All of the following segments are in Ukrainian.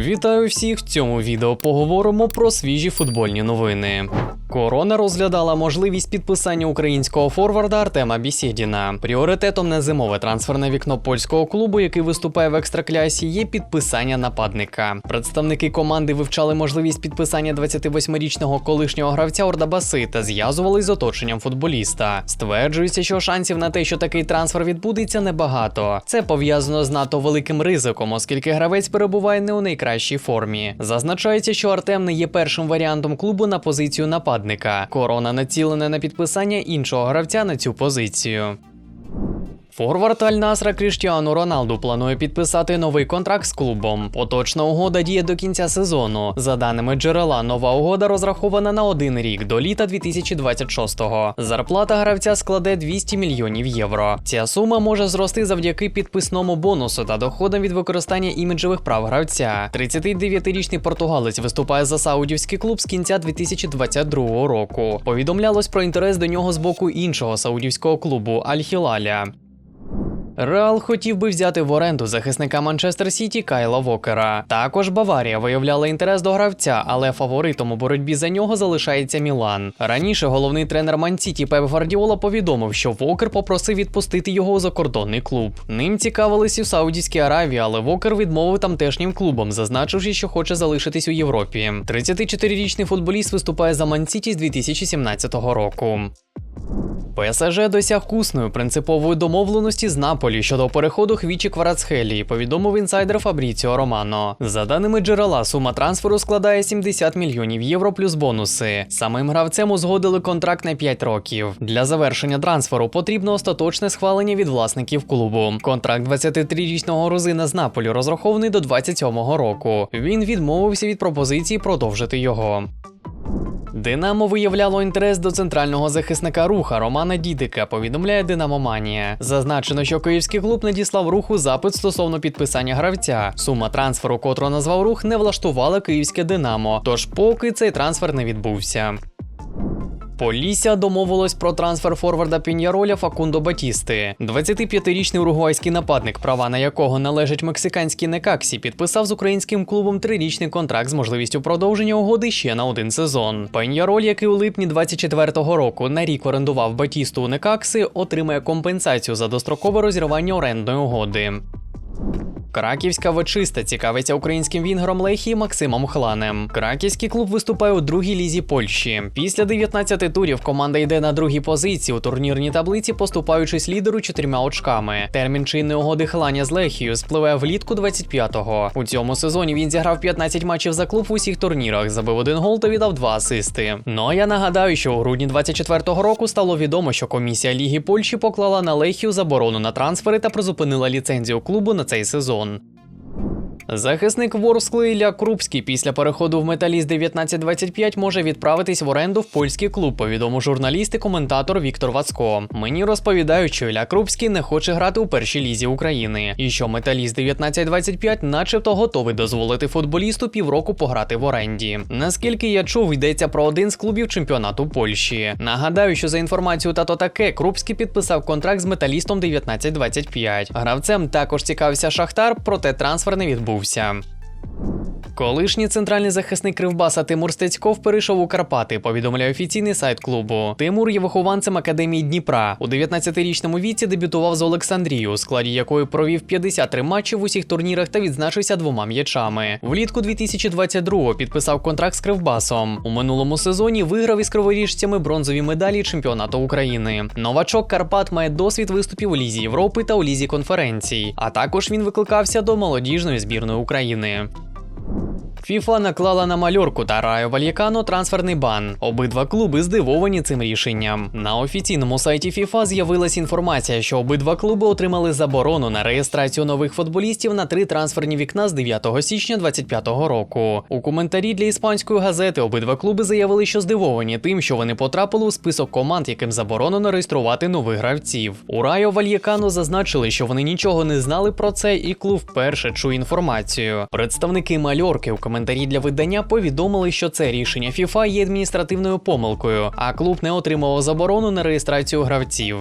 Вітаю всіх! В цьому відео поговоримо про свіжі футбольні новини. Корона розглядала можливість підписання українського форварда Артема Бісєдіна. Пріоритетом на зимове трансферне вікно польського клубу, який виступає в екстраклясі, є підписання нападника. Представники команди вивчали можливість підписання 28-річного колишнього гравця Ордабаси та зв'язували з оточенням футболіста. Стверджується, що шансів на те, що такий трансфер відбудеться, небагато. Це пов'язано з надто великим ризиком, оскільки гравець перебуває не у найкращій формі. Зазначається, що Артем не є першим варіантом клубу на позицію нападника. Корона націлена на підписання іншого гравця на цю позицію. Форвард Аль-Насра Кріштіану Роналду планує підписати новий контракт з клубом. Поточна угода діє до кінця сезону. За даними джерела, нова угода розрахована на один рік до літа 2026-го. Зарплата гравця складе 200 мільйонів євро. Ця сума може зрости завдяки підписному бонусу та доходам від використання іміджевих прав гравця. 39-річний португалець виступає за саудівський клуб з кінця 2022 року. Повідомлялось про інтерес до нього з боку іншого саудівського клубу Аль-Хілаля. Реал хотів би взяти в оренду захисника Манчестер Сіті Кайла Вокера. Також Баварія виявляла інтерес до гравця, але фаворитом у боротьбі за нього залишається Мілан. Раніше головний тренер Ман-Сіті Пеп Гвардіола повідомив, що Вокер попросив відпустити його у закордонний клуб. Ним цікавились в Саудівській Аравії, але Вокер відмовив тамтешнім клубам, зазначивши, що хоче залишитись у Європі. 34-річний футболіст виступає за Ман-Сіті з 2017 року. ПСЖ досяг кусної принципової домовленості з Наполі щодо переходу Хвічі Кварацхелії, повідомив інсайдер Фабріціо Романо. За даними джерела, сума трансферу складає 70 мільйонів євро плюс бонуси. Самим гравцем узгодили контракт на 5 років. Для завершення трансферу потрібно остаточне схвалення від власників клубу. Контракт 23-річного грузина з Наполі розрахований до 27-го року. Він відмовився від пропозиції продовжити його. Динамо виявляло інтерес до центрального захисника руха Романа Дідика, повідомляє Динамоманія. Зазначено, що київський клуб надіслав руху запит стосовно підписання гравця. Сума трансферу, котру назвав рух, не влаштувала київське Динамо. Тож поки цей трансфер не відбувся. Полісся домовилось про трансфер форварда Піньяроля Факундо Батісти. 25-річний уругвайський нападник, права на якого належать мексиканській Некаксі, підписав з українським клубом трирічний контракт з можливістю продовження угоди ще на один сезон. Піньяроль, який у липні 24-го року на рік орендував Батісту у Некакси, отримає компенсацію за дострокове розірвання орендної угоди. Краківська вичиста цікавиться українським вінгером Лехії Максимом Хланем. Краківський клуб виступає у другій лізі Польщі. Після 19 турів команда йде на другій позиції у турнірній таблиці, поступаючись лідеру чотирма очками. Термін чинної угоди Хланя з Лехією спливе влітку 25-го. У цьому сезоні він зіграв 15 матчів за клуб в усіх турнірах, забив один гол та віддав два асисти. Ну а я нагадаю, що у грудні 24-го року стало відомо, що комісія Ліги Польщі поклала на Лехію заборону на трансфери та призупинила ліцензію клубу на цей сезон. Захисник Ворскли Ілля Крупський після переходу в металіст 1925 може відправитись в оренду в польський клуб, повідомив журналіст і коментатор Віктор Вацко. Мені розповідають, що Ілля Крупський не хоче грати у першій лізі України, і що металіст 1925 начебто готовий дозволити футболісту півроку пограти в оренді. Наскільки я чув, йдеться про один з клубів чемпіонату Польщі. Нагадаю, що за інформацією тато таке Крупський підписав контракт з металістом 1925. Гравцем також цікавився Шахтар, проте трансфер не відбувся. Колишній центральний захисник Кривбаса Тимур Стецьков перейшов у Карпати, повідомляє офіційний сайт клубу. Тимур є вихованцем академії Дніпра. У 19-річному віці дебютував з Олександрією, у складі якої провів 53 матчі в усіх турнірах та відзначився двома м'ячами. Влітку 2022-го підписав контракт з Кривбасом. У минулому сезоні виграв із криворіжцями бронзові медалі чемпіонату України. Новачок Карпат має досвід виступів у Лізі Європи та у Лізі конференцій. А також він викликався до молодіжної збірної України. ФІФА наклала на Мальорку та Райо Вальякано трансферний бан. Обидва клуби здивовані цим рішенням. На офіційному сайті ФІФА з'явилась інформація, що обидва клуби отримали заборону на реєстрацію нових футболістів на три трансферні вікна з 9 січня 2025 року. У коментарі для іспанської газети обидва клуби заявили, що здивовані тим, що вони потрапили у список команд, яким заборонено реєструвати нових гравців. У Райо Вальякано зазначили, що вони нічого не знали про це, і клуб вперше чує інформацію. Представники Мальорки у коментарі для видання повідомили, що це рішення FIFA є адміністративною помилкою, а клуб не отримував заборону на реєстрацію гравців.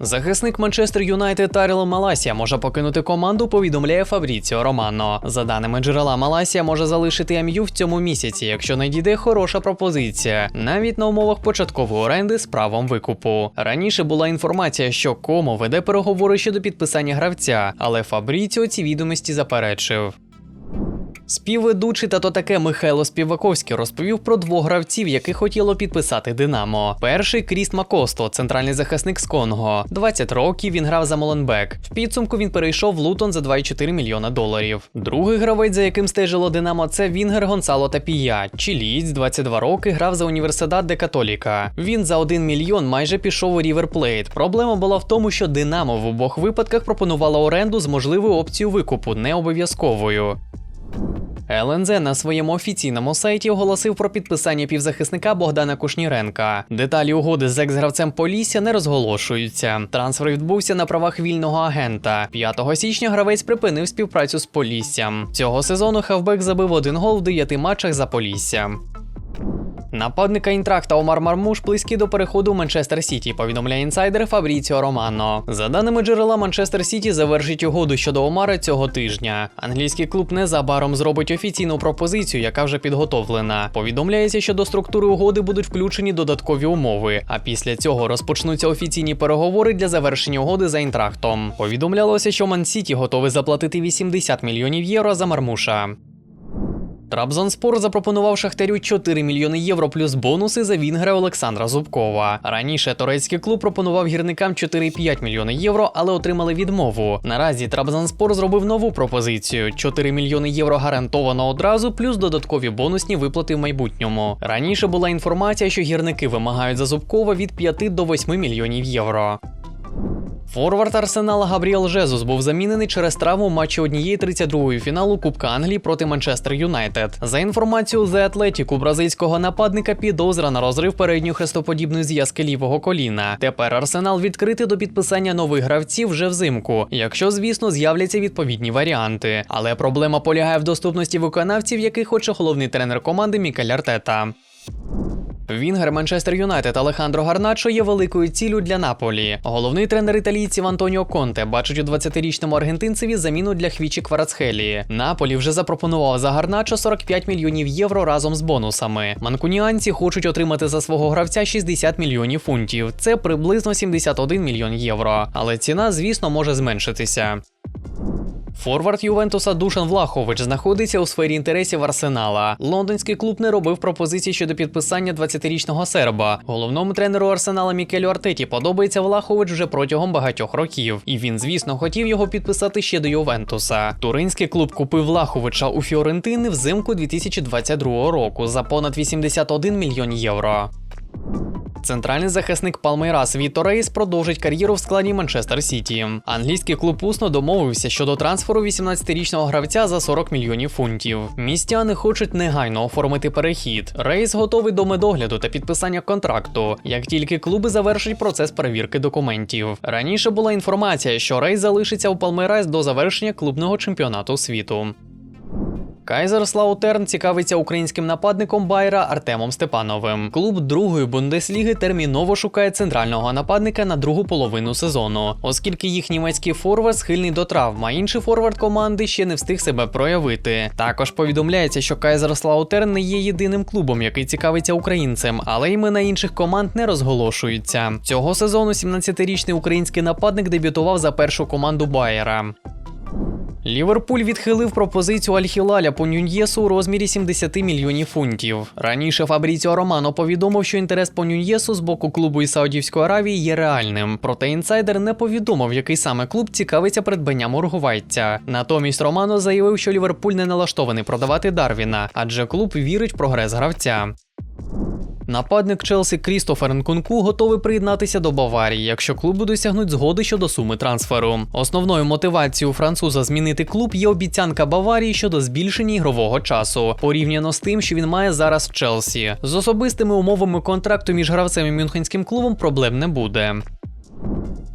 Захисник Манчестер Юнайтед Таріло Маласія може покинути команду, повідомляє Фабріціо Романо. За даними джерела, Маласія може залишити МЮ в цьому місяці, якщо надійде хороша пропозиція, навіть на умовах початкової оренди з правом викупу. Раніше була інформація, що Комо веде переговори щодо підписання гравця, але Фабріціо ці відомості заперечив. Співведучий та то таке Михайло Співаковський розповів про двох гравців, яких хотіло підписати Динамо. Перший Кріст Макосто, центральний захисник з Конго. 20 років він грав за Моленбек. В підсумку він перейшов в Лутон за 2,4 мільйона доларів. Другий гравець, за яким стежило Динамо, це Вінгер Гонсало Тапія. Чилієць, 22 роки, грав за університет де Католіка. Він за 1 мільйон майже пішов у Рівер Плейт. Проблема була в тому, що Динамо в обох випадках пропонувала оренду з можливою опцією викупу, не обов'язковою. ЛНЗ на своєму офіційному сайті оголосив про підписання півзахисника Богдана Кушніренка. Деталі угоди з екс-гравцем Полісся не розголошуються. Трансфер відбувся на правах вільного агента. 5 січня гравець припинив співпрацю з Поліссям. Цього сезону хавбек забив один гол в 9 матчах за Полісся. Нападника Інтракта Омар Мармуш близький до переходу в Манчестер Сіті, повідомляє інсайдер Фабріціо Романо. За даними джерела, Манчестер Сіті завершить угоду щодо Омара цього тижня. Англійський клуб незабаром зробить офіційну пропозицію, яка вже підготовлена. Повідомляється, що до структури угоди будуть включені додаткові умови. А після цього розпочнуться офіційні переговори для завершення угоди за інтрактом. Повідомлялося, що Ман Сіті готовий заплатити 80 мільйонів євро за Мармуша. Трабзонспор запропонував Шахтарю 4 мільйони євро плюс бонуси за Вінгера Олександра Зубкова. Раніше турецький клуб пропонував гірникам 4,5 мільйони євро, але отримали відмову. Наразі Трабзонспор зробив нову пропозицію: 4 мільйони євро гарантовано одразу, плюс додаткові бонусні виплати в майбутньому. Раніше була інформація, що гірники вимагають за Зубкова від 5 до 8 мільйонів євро. Форвард Арсенала Габріел Жезус був замінений через травму матчі однієї 32-ї фіналу Кубка Англії проти Манчестер Юнайтед. За інформацією The Athletic, у бразильського нападника підозра на розрив передньої хрестоподібної зв'язки лівого коліна. Тепер Арсенал відкритий до підписання нових гравців вже взимку, якщо, звісно, з'являться відповідні варіанти. Але проблема полягає в доступності виконавців, яких хоче головний тренер команди Мікель Артета. Вінгер Манчестер Юнайтед Алехандро Гарначо є великою ціллю для Наполі. Головний тренер італійців Антоніо Конте бачить у 20-річному аргентинцеві заміну для Хвічі Кварацхелії. Наполі вже запропонував за Гарначо 45 мільйонів євро разом з бонусами. Манкуніанці хочуть отримати за свого гравця 60 мільйонів фунтів. Це приблизно 71 мільйон євро. Але ціна, звісно, може зменшитися. Форвард Ювентуса Душан Влахович знаходиться у сфері інтересів Арсенала. Лондонський клуб не робив пропозиції щодо підписання 20-річного серба. Головному тренеру Арсенала Мікелю Артеті подобається Влахович вже протягом багатьох років, і він, звісно, хотів його підписати ще до Ювентуса. Туринський клуб купив Влаховича у Фіорентини взимку 2022 року за понад 81 мільйон євро. Центральний захисник Палмейрас Віто Рейс продовжить кар'єру в складі Манчестер Сіті. Англійський клуб усно домовився щодо трансферу 18-річного гравця за 40 мільйонів фунтів. Містяни хочуть негайно оформити перехід. Рейс готовий до медогляду та підписання контракту, як тільки клуби завершать процес перевірки документів. Раніше була інформація, що Рейс залишиться у Палмейрас до завершення клубного чемпіонату світу. Кайзерслаутерн цікавиться українським нападником Байера Артемом Степановим. Клуб другої бундесліги терміново шукає центрального нападника на другу половину сезону, оскільки їх німецький форвард схильний до травм, а інший форвард команди ще не встиг себе проявити. Також повідомляється, що Кайзерслаутерн не є єдиним клубом, який цікавиться українцем, але імена інших команд не розголошуються. Цього сезону 17-річний український нападник дебютував за першу команду Байера. Ліверпуль відхилив пропозицію Аль-Хілаля по Нюньєсу у розмірі 70 мільйонів фунтів. Раніше Фабріціо Романо повідомив, що інтерес по Нюньєсу з боку клубу із Саудівської Аравії є реальним. Проте інсайдер не повідомив, який саме клуб цікавиться придбанням уругвайця. Натомість Романо заявив, що Ліверпуль не налаштований продавати Дарвіна, адже клуб вірить в прогрес гравця. Нападник Челсі Крістофер Нкунку готовий приєднатися до Баварії, якщо клуби досягнуть згоди щодо суми трансферу. Основною мотивацією француза змінити клуб є обіцянка Баварії щодо збільшення ігрового часу, порівняно з тим, що він має зараз в Челсі. З особистими умовами контракту між гравцем і мюнхенським клубом проблем не буде.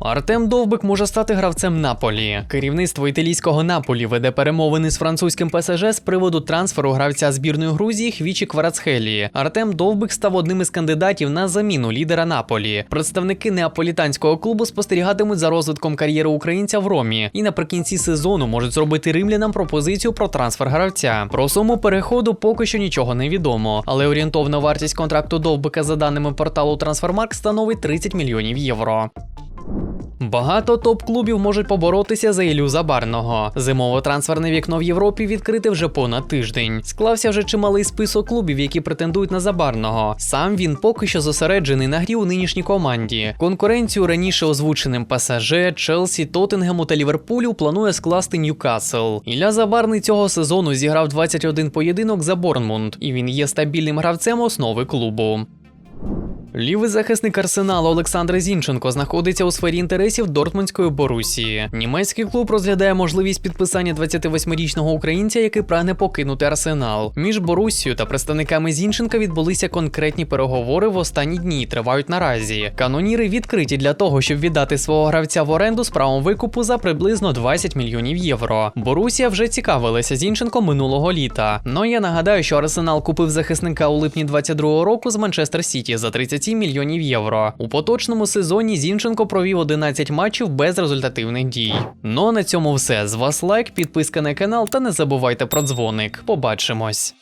Артем Довбик може стати гравцем Наполі. Керівництво італійського Наполі веде перемовини з французьким ПСЖ з приводу трансферу гравця збірної Грузії Хвічі Кварацхелі. Артем Довбик став одним із кандидатів на заміну лідера Наполі. Представники неаполітанського клубу спостерігатимуть за розвитком кар'єри українця в Ромі і наприкінці сезону можуть зробити римлянам пропозицію про трансфер гравця. Про суму переходу поки що нічого не відомо, але орієнтовна вартість контракту Довбика за даними порталу Transfermarkt становить 30 мільйонів євро. Багато топ-клубів можуть поборотися за Ілю Забарного. Зимове трансферне вікно в Європі відкрите вже понад тиждень. Склався вже чималий список клубів, які претендують на Забарного. Сам він поки що зосереджений на грі у нинішній команді. Конкуренцію раніше озвученим ПСЖ, Челсі, Тоттенгему та Ліверпулю планує скласти Ньюкасл. Ілля Забарний цього сезону зіграв 21 поєдинок за Борнмунд, і він є стабільним гравцем основи клубу. Лівий захисник арсеналу Олександр Зінченко знаходиться у сфері інтересів Дортмундської Борусії. Німецький клуб розглядає можливість підписання 28-річного українця, який прагне покинути арсенал. Між Борусією та представниками Зінченка відбулися конкретні переговори в останні дні. і Тривають наразі. Каноніри відкриті для того, щоб віддати свого гравця в оренду з правом викупу за приблизно 20 мільйонів євро. Борусія вже цікавилася Зінченком минулого літа. Но я нагадаю, що Арсенал купив захисника у липні 22-го року з Манчестер Сіті за 37 мільйонів євро. У поточному сезоні Зінченко провів 11 матчів без результативних дій. Ну а на цьому все. З вас лайк, підписка на канал та не забувайте про дзвоник. Побачимось.